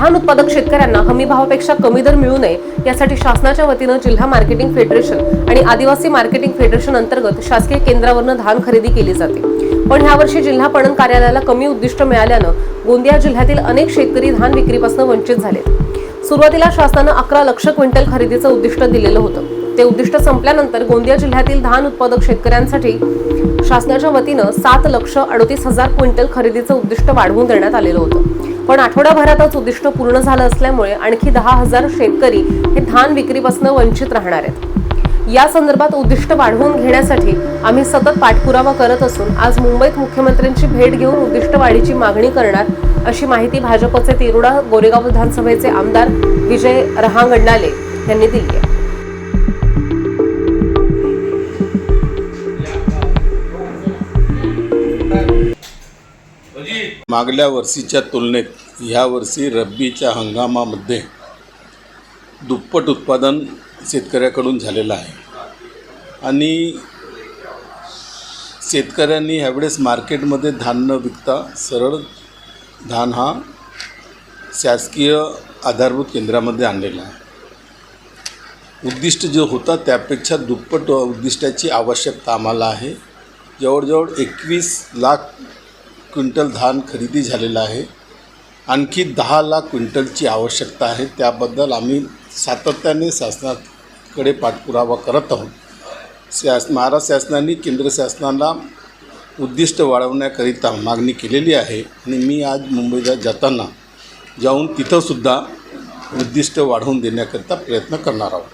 धान उत्पादक शेतकऱ्यांना हमी भावापेक्षा कमी दर मिळू नये यासाठी शासनाच्या वतीनं जिल्हा मार्केटिंग फेडरेशन आणि आदिवासी मार्केटिंग फेडरेशन अंतर्गत शासकीय केंद्रावरनं धान खरेदी केली जाते. पण यावर्षी जिल्हा पणन कार्यालयाला कमी उद्दिष्ट मिळाल्यानं गोंदिया जिल्ह्यातील अनेक शेतकरी धान विक्रीपासून वंचित झाले सुरुवातीला शासनानं अकरा लक्ष क्विंटल खरेदीचं उद्दिष्ट दिलेलं होतं. ते उद्दिष्ट संपल्यानंतर गोंदिया जिल्ह्यातील धान उत्पादक शेतकऱ्यांसाठी शासनाच्या वतीनं सात लक्ष अडतीस हजार क्विंटल खरेदीचं उद्दिष्ट वाढवून देण्यात आलेलं होतं. पण आठवड्याभरातच उद्दिष्ट पूर्ण झालं असल्यामुळे आणखी दहा हजार शेतकरी हे धान विक्रीपासून वंचित राहणार आहेत. या संदर्भात उद्दिष्ट वाढवून घेण्यासाठी आम्ही सतत पाठपुरावा करत असून आज मुंबईत मुख्यमंत्र्यांची भेट घेऊन उद्दिष्ट वाढीची मागणी करणार अशी माहिती भाजपचे तिरुडा गोरेगाव विधानसभेचे आमदार विजय रहांगंडाले यांनी दिली आहे. मागल्या वर्षीच्या तुलनेत ह्या वर्षी रब्बीच्या हंगामामध्ये दुप्पट उत्पादन शेतकऱ्याकडून झालेलं आहे. आणि शेतकऱ्यांनी ह्यावेळेस मार्केटमध्ये धान न विकता सरळ धान हा शासकीय आधारभूत केंद्रामध्ये आणलेला आहे. उद्दिष्ट जे होता त्यापेक्षा दुप्पट उद्दिष्टाची आवश्यकता आम्हाला आहे. जवळजवळ एकवीस लाख क्विंटल धान खरेदी झालेलं आहे. आणखी दहा लाख क्विंटलची आवश्यकता आहे. त्याबद्दल आम्ही सातत्याने शासनाकडे पाठपुरावा करत आहोत. शास महाराष्ट्र शासनाने केंद्र शासनाला उद्दिष्ट वाढवण्याकरिता मागणी केलेली आहे आणि मी आज मुंबईला जाताना जाऊन तिथंसुद्धा उद्दिष्ट वाढवून देण्याकरिता प्रयत्न करणार आहोत.